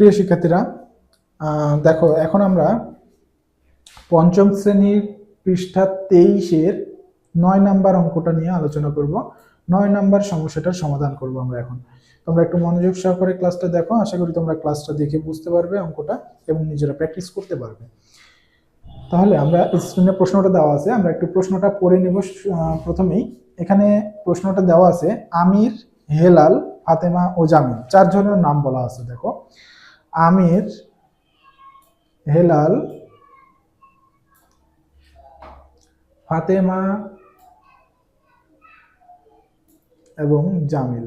প্রিয় শিক্ষার্থীরা দেখো, এখন আমরা পঞ্চম শ্রেণির পৃষ্ঠা তেইশের নয় নাম্বার অঙ্কটা নিয়ে আলোচনা করব। নয় নাম্বার সমস্যাটার সমাধান করব আমরা এখন। তোমরা একটু মনোযোগ সহকারে ক্লাসটা দেখো, আশা করি তোমরা ক্লাসটা দেখে বুঝতে পারবে অঙ্কটা এবং নিজেরা প্র্যাকটিস করতে পারবে। তাহলে আমরা স্ক্রিনে প্রশ্নটা দেওয়া আছে, আমরা একটু প্রশ্নটা পড়ে নেব। প্রথমেই এখানে প্রশ্নটা দেওয়া আছে, আমির হেলাল, ফাতেমা ও জামিল, চারজনের নাম বলা আছে, দেখো। আমির, হেলাল, ফাতেমা এবং জামিল।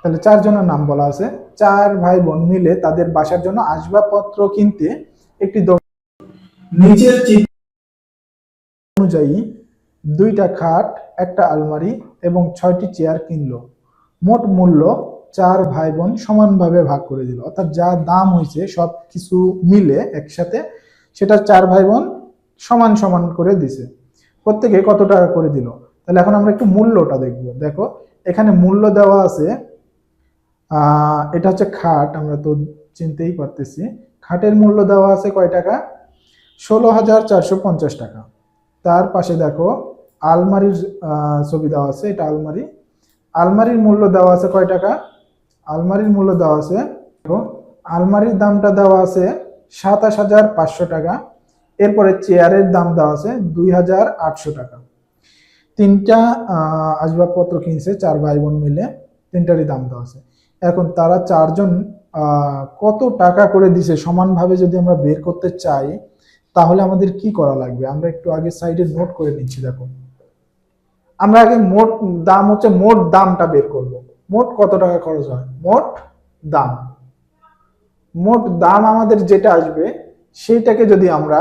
তাহলে চারজনের নাম বলা আছে। চার ভাই বোন মিলে তাদের বাসার জন্য আসবাবপত্র কিনতে একটি নিচের অনুযায়ী দুইটা খাট, একটা আলমারি এবং ছয়টি চেয়ার কিনলো। মোট মূল্য চার ভাই বোন সমানভাবে ভাগ করে দিল। অর্থাৎ যা দাম হয়েছে, সব কিছু মিলে একসাথে সেটা চার ভাই বোন সমান সমান করে দিছে। প্রত্যেকে কত টাকা করে দিল? তাহলে এখন আমরা একটু মূল্যটা দেখব। দেখো, এখানে মূল্য দেওয়া আছে এটা হচ্ছে খাট, আমরা তো চিনতেই পারতেছি। খাটের মূল্য দেওয়া আছে কয় টাকা? ষোলো হাজার চারশো পঞ্চাশ টাকা। তার পাশে দেখো, আলমারির ছবি দেওয়া আছে, এটা আলমারি। আলমারির মূল্য দেওয়া আছে কয় টাকা? আলমারির মূল্য দেওয়া আছে দেখো আলমারির দামটা দেওয়া আছে সাতাশ হাজার পাঁচশো টাকা। এরপরে চেয়ারের দাম দেওয়া আছে দুই হাজার আটশো টাকা। তিনটা আসবাবপত্র কিনছে চার ভাই বোন মিলে, তিনটারই দাম দেওয়া আছে। এখন তারা চারজন কত টাকা করে দিছে সমানভাবে যদি আমরা বের করতে চাই, তাহলে আমাদের কি করা লাগবে? আমরা একটু আগে সাইডে নোট করে নিচ্ছি, দেখো। আমরা আগে মোট, দাম হচ্ছে মোট দামটা বের করব। মোট কত টাকা খরচ হয়? মোট দাম। মোট দাম আমাদের যেটা আসবে, সেইটাকে যদি আমরা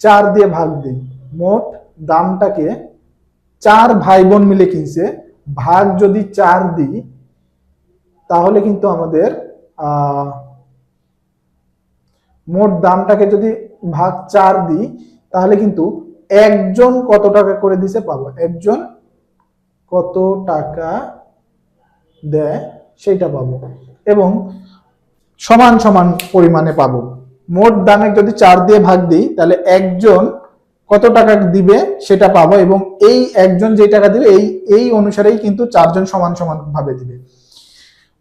চার দিয়ে ভাগ দিই, মোট দামটাকে চার ভাই বোন মিলে কিনছে, ভাগ যদি চার দিই, তাহলে কিন্তু আমাদের মোট দামটাকে যদি ভাগ চার দিই, তাহলে কিন্তু একজন কত টাকা করে দিছে পাবো? একজন কত টাকা দেয় সেটা পাবো। এবং সমান সমান পরিমাণে পাবো। মোট দামে যদি চার দিয়ে ভাগ দিই, তাহলে একজন কত টাকা দিবে সেটা পাবো এবং এই একজন যে টাকা দিবে, এই এই অনুসারেই কিন্তু চারজন সমান সমান ভাবে দিবে।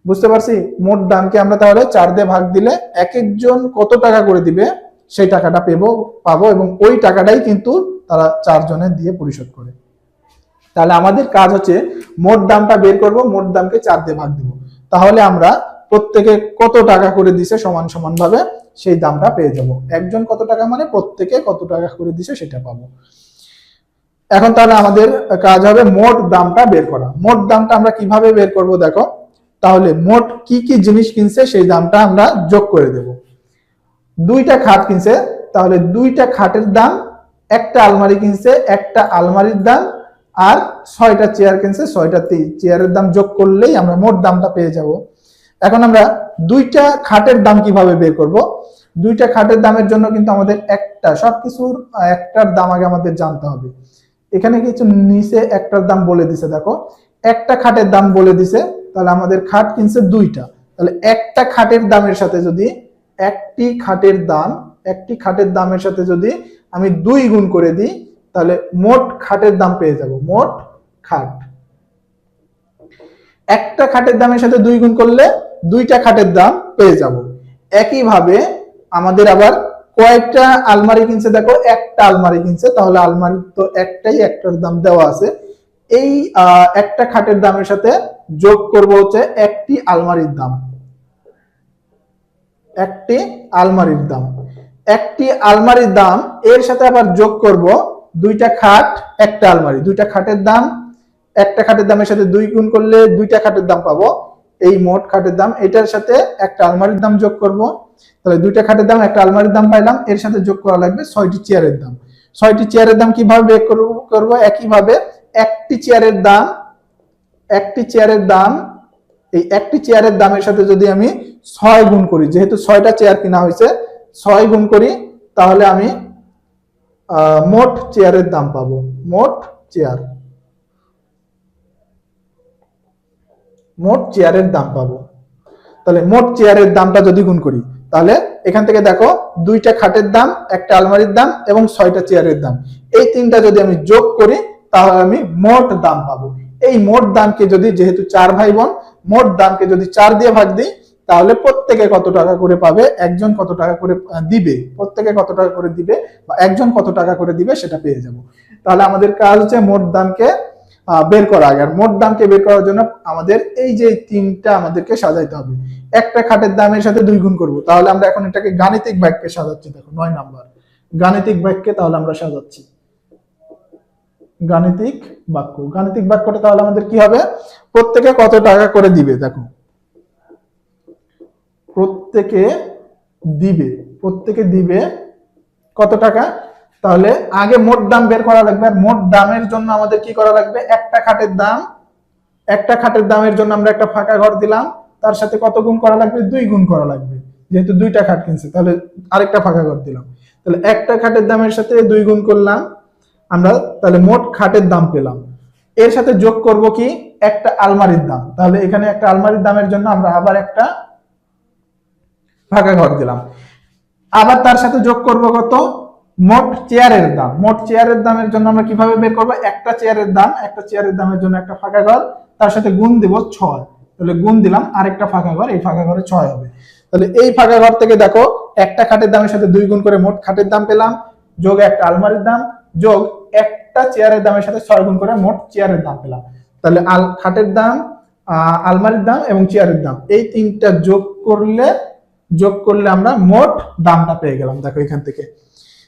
বুঝতে পারছি? মোট দামকে আমরা তাহলে চার দিয়ে ভাগ দিলে এক একজন কত টাকা করে দিবে, সেই টাকাটা পেবো, পাবো এবং ওই টাকাটাই কিন্তু তারা চারজনে দিয়ে পরিশোধ করে। তাহলে আমাদের কাজ হচ্ছে মোট দামটা বের করব, মোট দামকে চার দিয়ে ভাগ দিব। তাহলে আমরা প্রত্যেকে কত টাকা করে দিছে সমান সমান ভাবে সেই দামটা পেয়ে যাব। একজন কত টাকা মানে প্রত্যেকে কত টাকা করে দিছে সেটা পাবো। এখন তাহলে আমাদের কাজ হবে মোট দামটা বের করা। মোট দামটা আমরা কীভাবে বের করব দেখো? তাহলে মোট কি কি জিনিস কিনছে সেই দামটা আমরা যোগ করে দেব। দুইটা খাট কিনছে, তাহলে দুইটা খাটের দাম, একটা আলমারি কিনছে, একটা আলমারির দাম আর ছয়টা চেয়ার কিনছে, ছয়টা চেয়ারের দাম যোগ করলেই আমরা মোট দামটা পেয়ে যাব। এখন আমরা দুইটা খাটের দাম কীভাবে বের করব? দুইটা খাটের দামের জন্য কিন্তু আমাদের একটা, সবকিছুর একটার দাম আগে আমাদের জানতে হবে। এখানে কিছু নিচে একটার দাম বলে দিছে, দেখো। একটা খাটের দাম বলে দিছে, তাহলে আমাদের খাট কিনছে দুইটা। তাহলে একটা খাটের দামের সাথে যদি একটি খাটের দাম, একটি খাটের দামের সাথে যদি আমি দুই গুণ করে দিই তাহলে মোট খাটের দাম পেয়ে যাব, মোট খাট। একটা খাটের দামের সাথে দুই গুণ করলে দুইটা খাটের দাম পেয়ে যাব। একইভাবে আমাদের আবার কয়েকটা আলমারি কিনছে, দেখো একটা আলমারি কিনছে, তাহলে আলমারি তো একটাই, একটার দাম দেওয়া আছে। এই একটা খাটের দামের সাথে যোগ করব হচ্ছে একটি আলমারির দাম। একটি আলমারির দাম। একটি আলমারির দাম, এর সাথে আবার যোগ করব দুইটা খাট, একটা আলমারি। দুইটা খাটের দাম, একটা খাটের দামের সাথে দুই গুণ করলে দুইটা খাটের দাম পাবো। এই মোট খাটের দাম, এটার সাথে একটা আলমারির দাম যোগ করব। তাহলে দুইটা খাটের দাম, একটা আলমারির দাম পাইলাম, এর সাথে যোগ করা লাগবে ছয়টি চেয়ারের দাম। ছয়টি চেয়ারের দাম কীভাবে বের করব একইভাবে একটি চেয়ারের দাম, একটি চেয়ারের দাম, এই একটি চেয়ারের দামের সাথে যদি আমি ছয় গুণ করি, যেহেতু ছয়টা চেয়ার কিনা হয়েছে, ছয় গুণ করি, তাহলে আমি মোট চেয়ারের দাম পাবো। মোট চেয়ার। মোট চেয়ারের দাম পাবো। তাহলে মোট চেয়ারের দামটা যদি গুণ করি, তাহলে এখান থেকে দেখো দুইটা খাটের দাম, একটা আলমারির দাম এবং ছয়টা চেয়ারের দাম। এই তিনটা যদি আমি যোগ করি, তাহলে আমি মোট দাম পাবো। এই মোট দামকে যদি যেহেতু চার ভাই বোন, মোট দামকে যদি চার দিয়ে ভাগ দিই তাহলে প্রত্যেকে কত টাকা করে পাবে? একজন কত টাকা করে দিবে? প্রত্যেকে কত টাকা করে দিবে? বা একজন কত টাকা করে দিবে সেটা পেয়ে যাব। তাহলে আমাদের কাজ হচ্ছে মোট দামকে বের করা আগে। আর মোট দামকে বের করার জন্য আমাদের এই যে তিনটা আমাদেরকে সাজাইতে হবে। একটা খাটের দামের সাথে দুই গুণ করব। তাহলে আমরা এখন এটাকে গাণিতিক বাক্যে সাজাচ্ছি। দেখো, নয় নাম্বার। গাণিতিক বাক্যে তাহলে আমরা সাজাচ্ছি। গাণিতিক বাক্য। গাণিতিক বাক্যটা তাহলে আমাদের কি হবে? প্রত্যেকে কত টাকা করে দিবে? দেখো প্রত্যেকে দিবে প্রত্যেকে দিবে কত টাকা? তাহলে আগে মোট দাম বের করা লাগবে। আর মোট দামের জন্য আমাদের কি করা লাগবে? একটা খাটের দাম, একটা খাটের দামের জন্য আমরা একটা ফাঁকা ঘর দিলাম। তার সাথে কত গুণ করা লাগবে? দুই গুণ করা লাগবে। যেহেতু দুইটা খাট কিনছে, তাহলে আরেকটা ফাঁকা ঘর দিলাম। তাহলে একটা খাটের দামের সাথে দুই গুণ করলাম। আমরা তাহলে মোট খাটের দাম পেলাম। এর সাথে যোগ করব কি? একটা আলমারির দাম। তাহলে এখানে একটা আলমারির দামের জন্য আমরা আবার একটা ফাঁকা ঘর দিলাম। আবার তার সাথে যোগ করব কত? মোট চেয়ারের দাম। মোট চেয়ারের দামের জন্য আমরা কীভাবে বের করব? একটা চেয়ারের দাম, একটা চেয়ারের দামের জন্য একটা ফাঁকা ঘর, তার সাথে গুণ দিব ছয়। তাহলে গুণ দিলাম, আরেকটা ফাঁকা ঘর, এই ফাঁকা ঘরে ছয় হবে। তাহলে এই ফাঁকা ঘর থেকে দেখো, একটা খাটের দামের সাথে দুই গুণ করে মোট খাটের দাম পেলাম, যোগ একটা আলমারির দাম, যোগ একটা চেয়ারের দামের সাথে ছয় গুণ করে মোট চেয়ারের দাম পেলাম। তাহলে আল খাটের দাম আলমারির দাম এবং চেয়ারের দাম, এই তিনটা যোগ করলে যোগ করলে আমরা মোট দামটা পেয়ে গেলাম। দেখো এখান থেকে।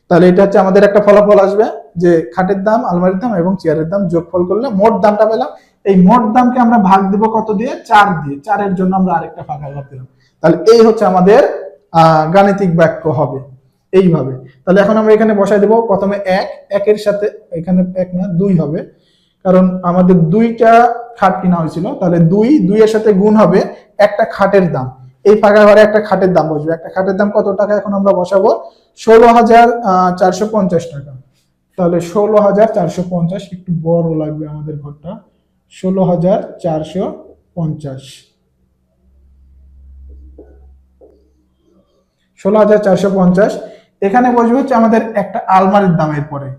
তাহলে এটা হচ্ছে আমাদের একটা ফলাফল আসবে যে খাটের দাম, আলমারির দাম এবং চেয়ারের দাম যোগফল করলে মোট দামটা পেলাম। এই মোট দামকে আমরা ভাগ দিব কত দিয়ে? চার দিয়ে। চারের জন্য আমরা আরেকটা ফাঁকা ঘর দিলাম। তাহলে এই হচ্ছে আমাদের গাণিতিক বাক্য হবে। এইভাবে। তাহলে এখন আমরা এখানে বসাই দেব। প্রথমে এক। একের সাথে এখানে এক না, দুই হবে। কারণ আমাদের দুইটা খাট কিনা হয়েছিল। তাহলে দুই, দুইয়ের সাথে গুণ হবে একটা খাটের দাম। এই ফাঁকা ঘরে একটা খাটের দাম বসবে। একটা খাটের দাম কত টাকা এখন আমরা বসাবো? ষোলো হাজার টাকা। তাহলে ষোলো হাজার চারশো পঞ্চাশ, একটু বড় লাগবে আমাদের ঘরটা। ষোলো হাজার চারশো পঞ্চাশ। ষোলো হাজার চারশো পঞ্চাশ, এখানে বসবে হচ্ছে আমাদের একটা আলমারির দামের পরে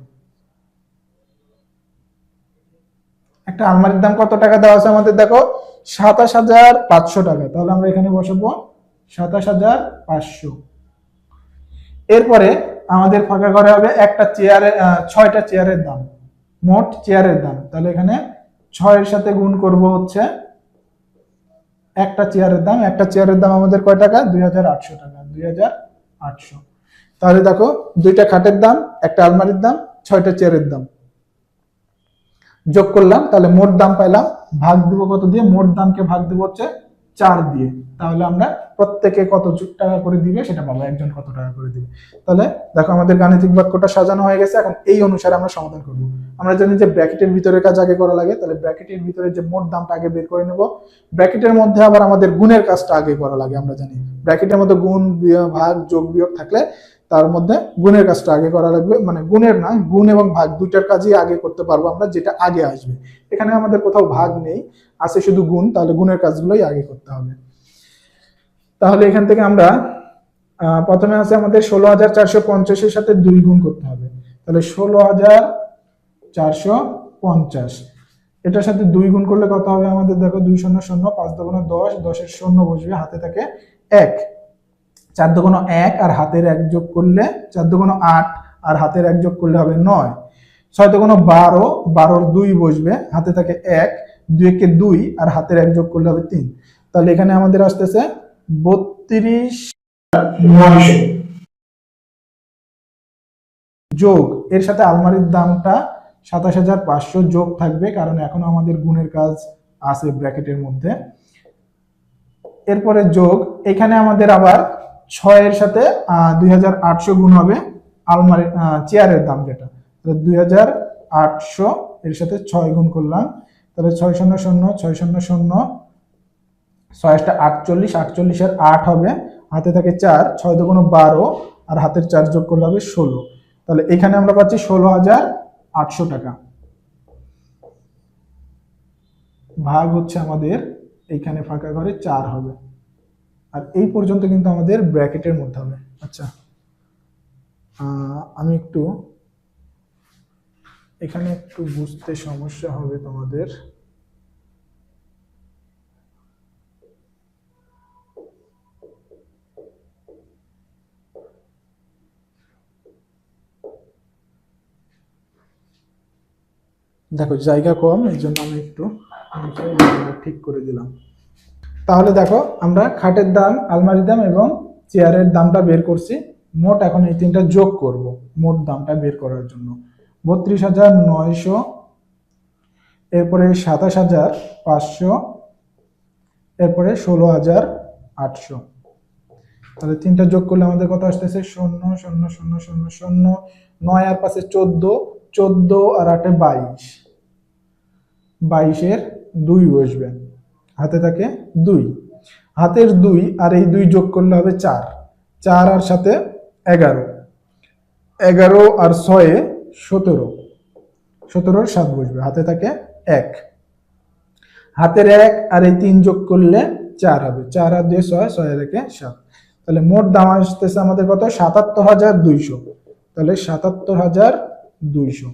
একটা আলমারির দাম কত টাকা দেওয়া আছে আমাদের দেখো? সাতাশ হাজার পাঁচশো টাকা। তাহলে আমরা এখানে বসাবো সাতাশ হাজার পাঁচশো। এরপরে আমাদের ফাঁকা ঘরে হবে একটা চেয়ারে ছয়টা চেয়ারের দাম। মোট চেয়ারের দাম। তাহলে এখানে ছয়ের সাথে গুণ করব হচ্ছে একটা চেয়ারের দাম। একটা চেয়ারের দাম আমাদের কয় টাকা? দুই হাজার আটশো টাকা। দুই হাজার আটশো। তাহলে দেখো, দুইটা খাটের দাম, একটা আলমারির দাম, ছয়টা চেয়ারের দাম। যোগ করলাম, তাহলে মোট দাম পাইলাম, ভাগ দিব কত দিয়ে? মোট দামকে ভাগ দিব হচ্ছে চার দিয়ে। তাহলে আমরা প্রত্যেকে কত টাকা করে দিবে সেটা পাবো, একজন কত টাকা করে দিবে। তাহলে দেখো আমাদের গাণিতিক বাক্যটা সাজানো হয়ে গেছে, এখন এই অনুসারে আমরা সমাধান করব। আমরা জানি যে ব্র্যাকেটের ভিতরে কাজ আগে করা লাগে, তাহলে ব্র্যাকেটের ভিতরে যে মোট দামটা আগে বের করে নেব, ব্র্যাকেটের মধ্যে আবার আমাদের গুণের কাজটা আগে করা লাগে, আমরা জানি। ব্র্যাকেটের মধ্যে গুণ ভাগ, যোগ, বিয়োগ থাকলে তার মধ্যে গুণের কাজটা আগে করা লাগবে। মানে গুণের না গুণ এবং ভাগ দুইটার কাজই আগে করতে পারব আমরা, যেটা আগে আসবে। এখানে আমাদের কোথাও ভাগ নেই, আছে শুধু গুণ, তাহলে গুণের কাজগুলোই আগে করতে হবে। তাহলে এখান থেকে আমরা প্রথমে আছে আমাদের ষোলো হাজার চারশো পঞ্চাশের সাথে দুই গুণ করতে হবে। তাহলে ষোলো হাজার চারশো পঞ্চাশ। এটার সাথে দুই গুণ করলে কত হবে আমাদের? দেখো দুই শূন্য শূন্য, পাঁচ দশ, দশের শূন্য বসবে, হাতে থাকে এক। চার দোকানো এক আর হাতের এক যোগ করলে চার দোকানো আট আর হাতের এক যোগ করলে হবে নয়। ছয় দোকানো বারো, বারোর দুই বসবে, হাতে থাকে এক দুই একে দুই আর হাতের এক যোগ করলে হবে তিন। তাহলে এখানে আমাদের আসতেছে বত্রিশ যোগ, এর সাথে আলমারির দামটা সাতাশ হাজার পাঁচশো যোগ থাকবে, কারণ এখনও আমাদের গুণের কাজ আছে ব্র্যাকেটের মধ্যে। এরপরে যোগ, এখানে আমাদের আবার ছয়ের সাথে দুই হাজার আটশো গুণ হবে আলমারি চেয়ারের দাম যেটা। দুই হাজার আটশো এর সাথে ছয় গুণ করলাম। তাহলে ছয় শূন্য শূন্য, ছয় শূন্য শূন্য, ছয়টা আটচল্লিশ, আটচল্লিশের আট হবে। হাতে থাকে চার, ছয় দুগুণ বারো, আর হাতের চার যোগ করলে হবে ষোলো। তাহলে এখানে আমরা পাচ্ছি ষোলো হাজার আটশো টাকা। ভাগ হচ্ছে আমাদের এইখানে ফাঁকা ঘরে চার হবে। আর এই পর্যন্ত কিন্তু আমাদের ব্র্যাকেটের মধ্যে হবে। আচ্ছা। আমি একটু, এখানে একটু বুঝতে সমস্যা হবে তোমাদের। দেখো, জায়গা কম, এই জন্য আমি একটু ঠিক করে দিলাম। তাহলে দেখো, আমরা খাটের দাম, আলমারির দাম এবং চেয়ারের দামটা বের করছি। মোট এখন এই তিনটা যোগ করব, মোট দামটা বের করার জন্য। বত্রিশ হাজার নয়শো, এরপরে সাতাশ হাজার পাঁচশো, এরপরে ষোলো হাজার আটশো। তাহলে তিনটা যোগ করলে আমাদের কত আসতেছে? শূন্য শূন্য শূন্য শূন্য শূন্য, নয় আর পাশে চোদ্দ চোদ্দ আর আটে বাইশ। বাইশের দুই বসবে। হাতে থাকে দুই। হাতের দুই আর এই দুই যোগ করলে হবে চার। চার আর সাথে এগারো। এগারো আর ছয়ে সতেরো। সতেরোর সাত বসবে, হাতে থাকে এক। হাতের এক আর এই তিন যোগ করলে চার হবে। চার আর দুই ছয় ছয় রেখে সাত। তাহলে মোট দাম আসতেছে আমাদের কত? সাতাত্তর হাজার দুইশো। তাহলে সাতাত্তর হাজার দুইশো।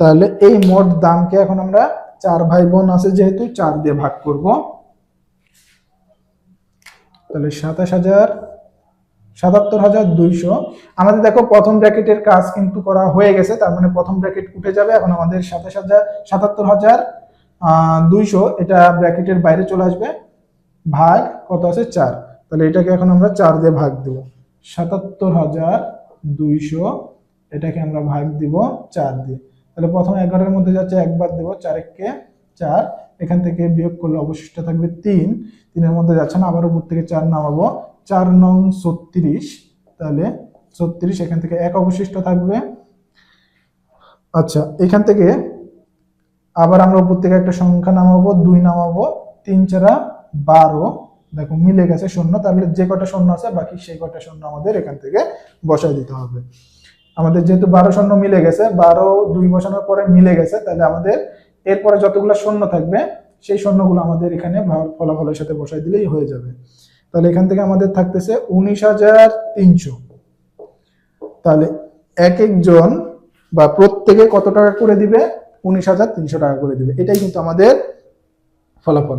তাহলে এই মোট দামকে এখন আমরা চার ভাই বোন আছে যেহেতু, চার দিয়ে ভাগ করব। তাহলে সাতাশ হাজার, সাতাত্তর হাজার দুইশো। আমাদের দেখো প্রথম ব্র্যাকেটের কাজ কিন্তু করা হয়ে গেছে, তার মানে প্রথম ব্র্যাকেট উঠে যাবে। এখন আমাদের সাতাশ হাজার, সাতাত্তর হাজার দুইশো, এটা ব্র্যাকেটের বাইরে চলে আসবে। ভাগ কত আছে? চার। তাহলে এটাকে এখন আমরা চার দিয়ে ভাগ দেব। সাতাত্তর হাজার দুইশো, এটাকে আমরা ভাগ দিব চার দিয়ে। তাহলে প্রথম এগারোর মধ্যে যাচ্ছে, একবার দেবো, চারেককে চার। এখান থেকে বিয়োগ করলে অবশিষ্ট থাকবে তিন। তিনের মধ্যে যাচ্ছে না, আবার উপর থেকে চার নামাবো। চার নং ছত্রিশ, তাহলে ছত্রিশ, এখান থেকে এক অবশিষ্ট থাকবে। আচ্ছা এখান থেকে আবার আমরা উপর থেকে একটা সংখ্যা নামাবো, দুই নামাবো, তিন চারা বারো। দেখো, মিলে গেছে শূন্য, তাহলে যে কটা শূন্য আছে, বাকি সেই কটা শূন্য আমাদের এখান থেকে বসাই দিতে হবে। আমাদের যেহেতু বারো শূন্য মিলে গেছে, বারো দুই বসানোর পরে মিলে গেছে, তাহলে আমাদের এরপরে যতগুলো শূন্য থাকবে, সেই শূন্যগুলো আমাদের এখানে ফলাফলের সাথে বসাই দিলেই হয়ে যাবে। তাহলে এখান থেকে আমাদের থাকতেছে উনিশ হাজার তিনশো। তাহলে এক একজন বা প্রত্যেকে কত টাকা করে দিবে? উনিশ হাজার তিনশো টাকা করে দিবে। এটাই কিন্তু আমাদের ফলাফল।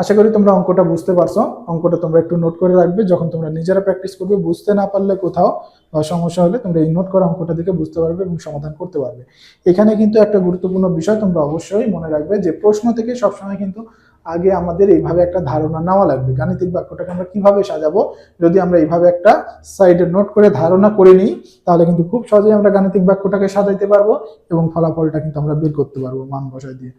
আশা করি তোমরা অঙ্কটা বুঝতে পারছ। অঙ্কটা তোমরা একটু নোট করে রাখবে। যখন তোমরা নিজেরা প্র্যাকটিস করবে, বুঝতে না পারলে কোথাও বা সমস্যা হলে তোমরা এই নোট করা অঙ্কটা দেখে বুঝতে পারবে এবং সমাধান করতে পারবে। এখানে কিন্তু একটা গুরুত্বপূর্ণ বিষয় তোমরা অবশ্যই মনে রাখবে যে প্রশ্ন থেকে সবসময় কিন্তু আগে আমাদের এইভাবে একটা ধারণা নেওয়া লাগবে। গাণিতিক বাক্যটাকে আমরা কীভাবে সাজাবো? যদি আমরা এইভাবে একটা সাইডে নোট করে ধারণা করে নিই, তাহলে কিন্তু খুব সহজেই আমরা গাণিতিক বাক্যটাকে সাজাইতে পারব এবং ফলাফলটা কিন্তু আমরা বের করতে পারব মান বসায় দিয়ে।